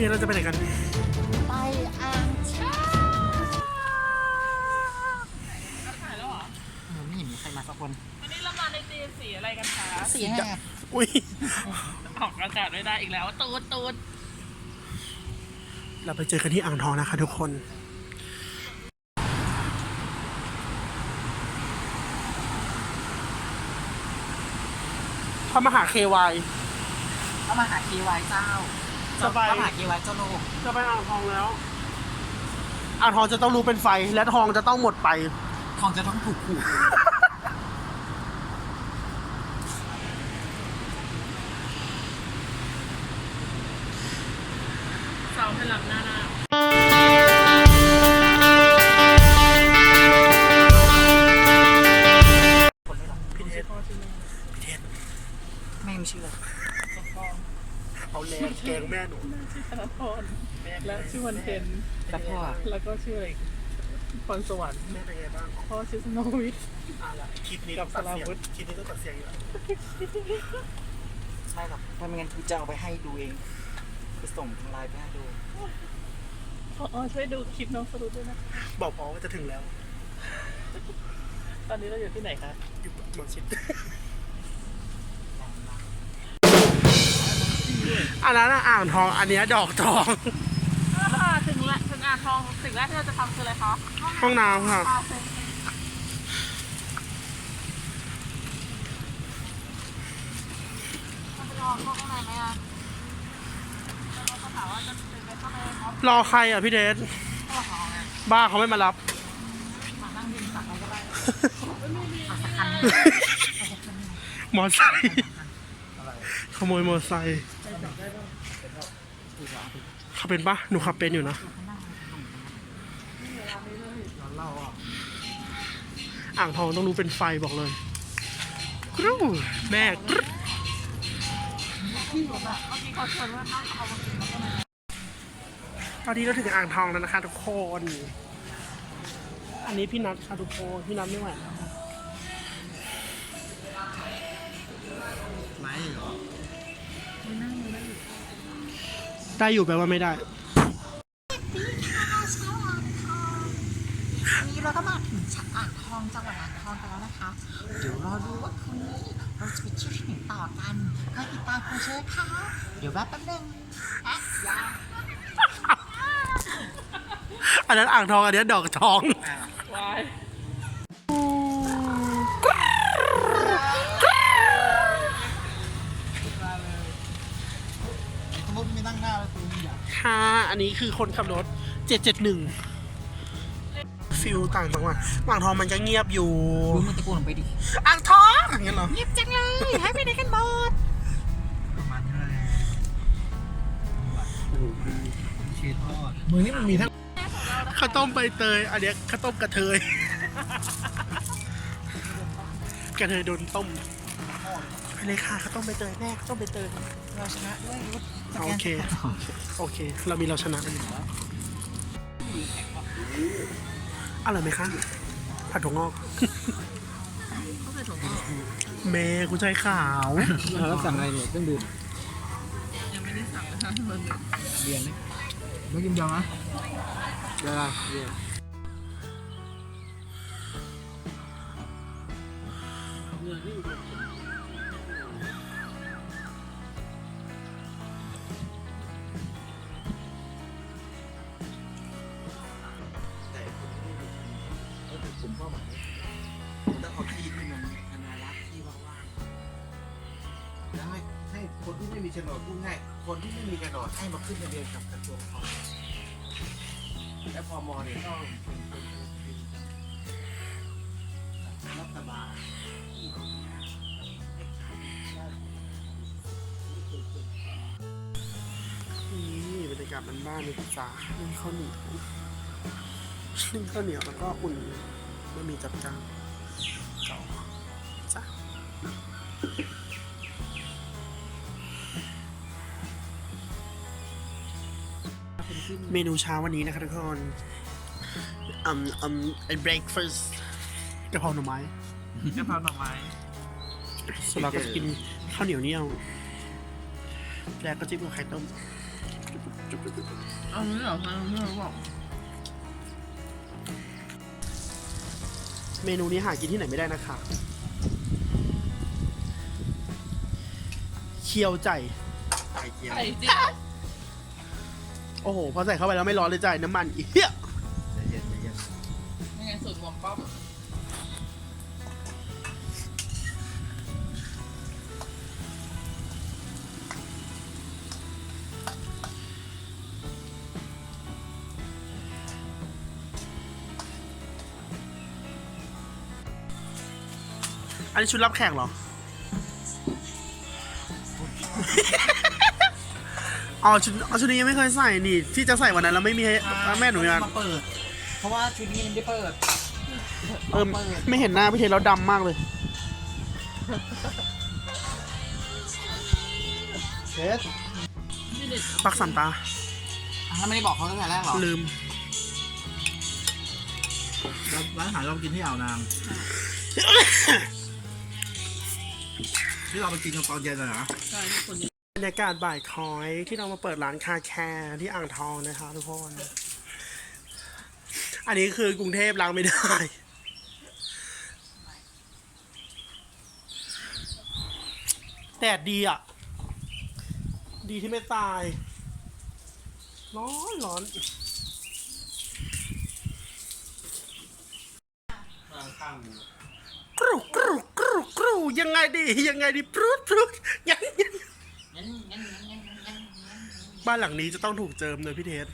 นี่เราจะไปไหนกัน ไปอ่างชาถ่ายแล้วเหรอไม่เห็นมีใครมาสักคน วันนี้เรามาในธีมสีอะไรกันคะเสียงไงอุ้ย ออกอากาศไม่ได้อีกแล้ว ตูดตูดเราไปเจอกันที่อ่างทองนะคะทุกคนเขามาหา KY เขามาหาเควายเจ้า สบายเขามาหาเควายเจ้าโลกจะไปอ่างทองแล้ว อ่างทองจะต้องรู้เป็นไฟ และทองจะต้องหมดไป ทองจะต้องถูกขู่เสาให้หลับหน้าหน้า แรงแกงแม่หนูชื่อธนพรและชื่อวันเพ็ญแต่พ่อแล้วก็ชื่ออะไรอีกพรสวรรค์แม่เป็นไงบ้างพ่อชื่อสโนวิทอะละคลิปนี้กัต้อบงตัดเสียงสลาวุธคลิปนี้ต้องตัดเสียงอยู่แล้วใช่หรอกถ้าไม่งั้นกูจะเอาไปให้ดูเองไปส่งทางไลน์ไปให้ดูพ่ออ๋อช่วยดูคลิปน้องสรุปด้วยนะ บอกพอว่าจะถึงแล้ว ตอนนี้เราอยู่ที่ไหนคะอยู่หมอชิด อันนั้นอะอ่างทองอันเนี้ยดอกทองถึงละถึงอ่างทองสิ่งแรกที่เราจะทำคืออะไรคะห้องน้ำค่ะ เราไปลองเข้าข้างในไหมอะเราก็ถามว่าจะเป็นไปเข้าไปครับรอใครอะพี่เดชพ่อของไงบ้าเขาไม่มารับ มานั่งยิงสักเราก็ได้มอไซค์ขโมยมอไซค์ ขับเป็นปะหนูขับเป็นอยู่นะอ่างทองต้องรู้เป็นไฟบอกเลยกรูแม่กรูเมื่อกี้เขาชวนว่านั่งเอามากินแล้วก็มาตอนนี้เราถึงอ่างทองแล้วนะคะทุกคน อันนี้พี่นัทค่ะทุกคน พี่นัทไม่ไหวแล้ว ได้อยู่แปลว่าไม่ได้วันนี้เราก็มาถึงชักอ่างทองจังหวัดอ่างทองกันแล้วนะคะ เดี๋ยวรอดูว่าคืนนี้เราจะไปเที่ยวที่ไหนต่อกันก็ติดตามคุณเชิญค่ะ เดี๋ยวแวะแป๊บนึงอะยาอันนั้นอ่างทองอันนี้ดอกทอง วาย สมมติไม่นั่งหน้าแล้วตัวใหญ่ ค่ะ อันนี้คือคนขับรถ 771 ฟิลต่างจังหวัดอ่างทองมันก็เงียบอยู่ดูมันตะโกนออกไปดิ อ่างทองอย่างเงี้ยเหรอ เงียบจังเลยให้ไปไหนกันหมดประมาณนี้เลยชีสทอดมือนี่มันมีทั้งข้าวต้มใบเตย อันเนี้ยข้าวต้มกระเทย กระเทยโดนต้มไป เลยค่ะข้าวต้มใบเตยแม่ข้าวต้มใบเตยเราชนะด้วยรุดโอเค โอเค เรามีเราชนะกันอยู่อร่อยไหมคะ ผัดถั่วงอกเขาใส่ถุงมือเมย์กุใจขาวแล้วสั่งอะไรเนี่ยเครื่องดื่มยังไม่ได้สั่งนะคะมันเบียร์ไหมไม่กินยองนะเบียร์เบียร์ผม มีโฉนดพูดง่ายคนที่ไม่มีโฉนดให้มาขึ้นทะเบียนกับกระทรวงพมและพมเนี่ยต้องเป็นคนเป็นรัฐบาลที่ทำงานให้ขายนี่บรรยากาศบ้านๆนี่จ้านึ่งข้าวเหนียวนึ่งข้าวเหนียวแล้วก็อุ่นบะหมี่จับจางจ้าจ้า เมนูเช้าวันนี้นะคะทุกคนอืมอืม breakfast กะเพราหน่อไม้กะเพราหน่อไม้ส่วนเราก็จะกินข้าวเหนียวเนี่ยวแล้วก็จิ้มกับไข่ต้มจุ๊บจุ๊บจุ๊บเอานี้เหรอคะที่เราบอกเมนูนี้หากินที่ไหนไม่ได้นะคะ เคียวใจไข่เจียวไข่เจียว โอ้โห พอใส่เข้าไปแล้วไม่ร้อนเลยใจน้ำมันอีกเหี้ยใจเย็นใจเย็นยังไงสูตรหมวกป๊อปอันนี้ชุดรับแขกเหรอ อ๋อชุดอ๋อชุดนี้ยังไม่เคยใส่นี่ ที่จะใส่วันนั้นแล้วไม่มีให้แม่หนูยังมาเปิด เพราะว่าชุดนี้มันได้เปิดเออไม่เห็นหน้าพี่เทนแล้วดำมากเลยเชฟปักสันตาถ้าไม่ได้บอกเขาตั้งแต่แรกหรอ ลืม ร้านอาหารเรากินที่อ่าวนาง ที่เราไปกินกันตอนเย็นอะนะใช่ที่คนนี้บ รรยากาศบ่ายคอยที่เรามาเปิดร้านคาแคร์ที่อ่างทองนะคะทุกคน อันนี้คือกรุงเทพล้างไม่ได้ แดดดีอะ ดีที่ไม่ตาย ร้อนร้อนกรุกรุกรุกรุยังไงดี ยังไงดีปรุดปรุดยังยัง บ้านหลังนี้จะต้องถูกเจิมเลยพี่เทส